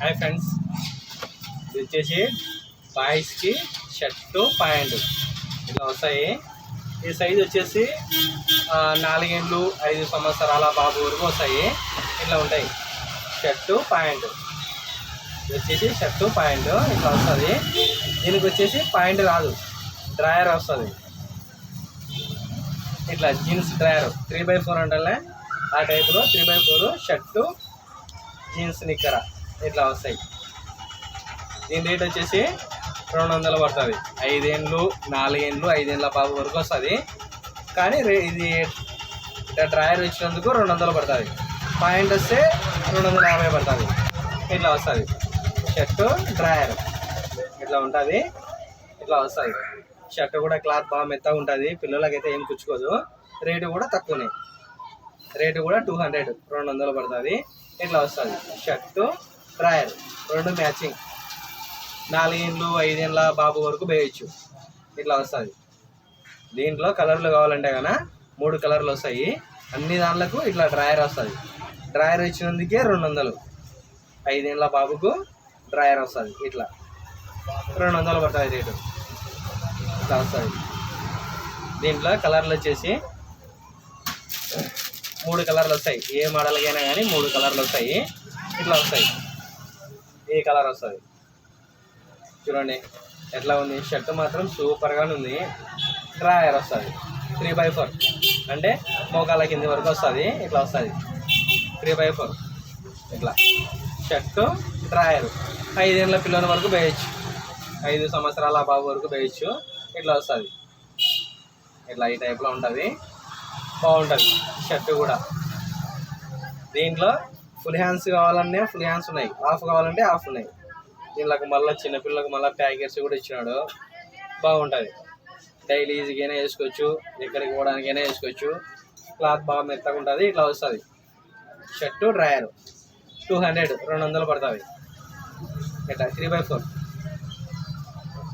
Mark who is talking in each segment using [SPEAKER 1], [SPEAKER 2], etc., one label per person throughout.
[SPEAKER 1] Hi friends ఇది వచ్చేసి బాయ్స్కి షర్టు ప్యాంటు. ఇట్లా వస్తాయి. ఈ సైజ్ వచ్చేసి నాలుగేళ్ళు ఐదు సంవత్సరాల బాబు వరకు వస్తాయి. ఇట్లా ఉంటాయి. Shirt pant. ఇది వచ్చేసి షర్టు ప్యాంటు. ఇట్లా వస్తుంది. దీనికి వచ్చేసి ప్యాంటు రాదు డ్రాయర్ వస్తుంది. ఇట్లా jeans drawer. Three by four అంటే ఆ టైపులో three by four shirt jeans నిక్కర. ఇట్లా వస్తాయి. దీని రేట్ వచ్చేసి రెండు వందలు పడుతుంది. ఐదేండ్లు నాలుగేండ్లు ఐదేండ్ల బాబు వరకు వస్తుంది. కానీ రే ఇది ఇట్లా డ్రాయర్ ఇచ్చినందుకు రెండు వందలు పడుతుంది. పాయింట్ వస్తే రెండు వందల యాభై పడుతుంది. ఇట్లా వస్తుంది. షర్టు డ్రాయర్ ఇట్లా ఉంటుంది. ఇట్లా వస్తుంది. షర్ట్ కూడా క్లాత్ బాగా మెత్తగా ఉంటుంది. పిల్లలకైతే ఏం పుచ్చుకోదు రేటు కూడా తక్కువనే. రేటు కూడా టూ హండ్రెడ్ రెండు వందలు పడుతుంది. ఇట్లా వస్తుంది. షర్టు డ్రాయర్ రెండు మ్యాచింగ్. నాలుగేళ్ళు ఐదేళ్ళ బాబు వరకు వేయచ్చు ఇట్లా వస్తుంది. దీంట్లో కలర్లు కావాలంటే కనుక మూడు కలర్లు వస్తాయి. అన్ని దాంట్లకు ఇట్లా డ్రాయర్ వస్తుంది. డ్రాయర్ ఇచ్చినందుకే రెండు వందలు. ఐదేళ్ళ బాబుకు డ్రాయర్ వస్తుంది. ఇట్లా. రెండు వందలు పడుతుంది రేటు. ఇట్లా వస్తుంది. దీంట్లో కలర్లు వచ్చేసి మూడు కలర్లు వస్తాయి. ఏ మోడల్కైనా కానీ మూడు కలర్లు వస్తాయి. ఇట్లా వస్తాయి. ఏ కలర్ వస్తుంది? చూడండి ఎట్లా ఉంది? షర్ట్ మాత్రం సూపర్గానే ఉంది. డ్రాయర్ వస్తుంది. Three by four. అంటే మోకాల కింది వరకు వస్తుంది ఇట్లా వస్తుంది. Three by four. ఇట్లా. Shirt drawer. ఐదేళ్ళ పిల్లల వరకు వేయచ్చు. ఐదు సంవత్సరాల బాబు వరకు వేయచ్చు. ఇట్లా వస్తుంది. ఇట్లా ఈ టైప్లో ఉంటుంది. బాగుంటుంది. షర్ట్ కూడా. దీంట్లో ఫుల్ హ్యాండ్స్ కావాలన్నా ఫుల్ హ్యాండ్స్ ఉన్నాయి. హాఫ్ కావాలంటే హాఫ్ ఉన్నాయి. దీనిలోకి మళ్ళీ చిన్నపిల్లలకు మళ్ళీ ప్యాకెట్స్ కూడా ఇచ్చినాడు. బాగుంటుంది. డైలీ ఈజీగానే వేసుకోవచ్చు. ఎక్కడికి పోవడానికైనా వేసుకోవచ్చు. క్లాత్ బాగా మెత్తగా ఉంటుంది ఇట్లా వస్తుంది. Shirt drawer. టూ హండ్రెడ్ రెండు వందలు పడుతుంది. ఇట్లా త్రీ బై ఫోర్.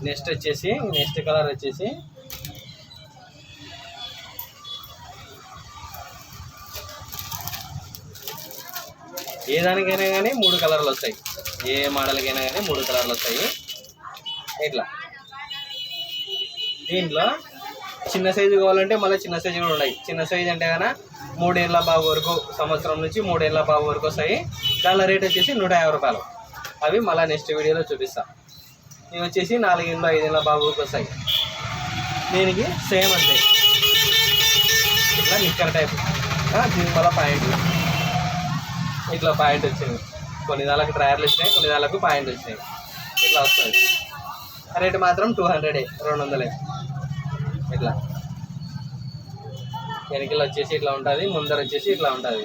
[SPEAKER 1] నెక్స్ట్ వచ్చేసి నెక్స్ట్ కలర్ వచ్చేసి ఏ దానికైనా కానీ మూడు కలర్లు వస్తాయి. ఏ మోడల్కైనా కానీ మూడు కలర్లు వస్తాయి. ఇట్లా. దీంట్లో చిన్న సైజు కావాలంటే మళ్ళీ చిన్న సైజు కూడా ఉన్నాయి. చిన్న సైజు అంటే కనుక మూడేళ్ళ బాబు వరకు సంవత్సరం నుంచి మూడేళ్ళ బాబు వరకు వస్తాయి. దాని రేట్ వచ్చేసి నూట యాభై రూపాయలు. అవి మళ్ళీ నెక్స్ట్ వీడియోలో చూపిస్తాను ఇవి వచ్చేసి నాలుగేళ్ళ ఐదేళ్ళ బాబు వరకు వస్తాయి. దీనికి సేమ్ అంతే. ఇట్లా నిక్కర్ టైప్ దీని మళ్ళీ పాయింట్ ఇట్లా పాయింట్ వచ్చింది కొన్ని దానికి డ్రైవర్లు వచ్చినాయి కొన్ని దానికి పాయింట్ వచ్చినాయి. ఇట్లా వస్తుంది. రేటు మాత్రం టూ హండ్రెడే రెండు వందలే. ఇట్లా. వెనకలు వచ్చేసి ఇట్లా ఉంటుంది ముందర వచ్చేసి ఇట్లా ఉంటుంది.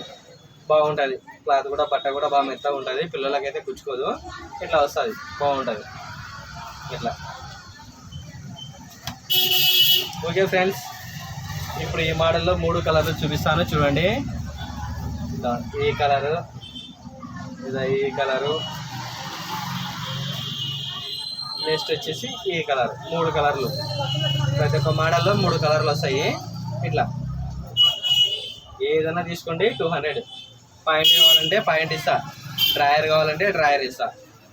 [SPEAKER 1] బాగుంటుంది. క్లాత్ కూడా బట్ట కూడా బాగా మెత్తగా ఉంటుంది. పిల్లలకైతే గుచ్చుకోదు. ఇట్లా వస్తుంది. బాగుంటుంది. ఇట్లా. ఓకే ఫ్రెండ్స్ ఇప్పుడు ఈ మోడల్లో మూడు కలర్లు చూపిస్తాను. చూడండి. చూద్దాం. ఈ కలరు. ఇదా ఈ కలరు. నెక్స్ట్ వచ్చేసి ఈ కలర్. మూడు కలర్లు. ప్రతి ఒక్క మోడల్లో మూడు కలర్లు వస్తాయి. ఇట్లా. ఏదైనా తీసుకోండి టూ హండ్రెడ్. పాయింట్ కావాలంటే పాయింట్ ఇస్తా. డ్రాయర్ కావాలంటే డ్రాయర్ ఇస్తా.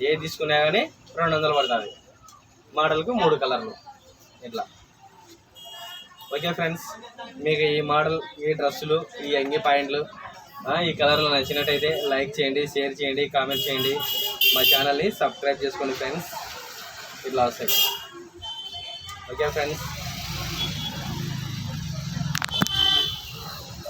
[SPEAKER 1] ఏది తీసుకున్నా కానీ రెండు వందలు పడుతుంది. మోడల్కు మూడు కలర్లు. ఇట్లా. ఓకే ఫ్రెండ్స్ మీకు ఈ మోడల్ ఈ డ్రెస్సులు ఈ అంగి పాయింట్లు ఈ కలర్లు నచ్చినట్టయితే లైక్ చేయండి షేర్ చేయండి కామెంట్ చేయండి. మా ఛానల్ని సబ్స్క్రైబ్ చేసుకోండి ఫ్రెండ్స్. ఇట్లా వస్తాయి ఓకే ఫ్రెండ్స్.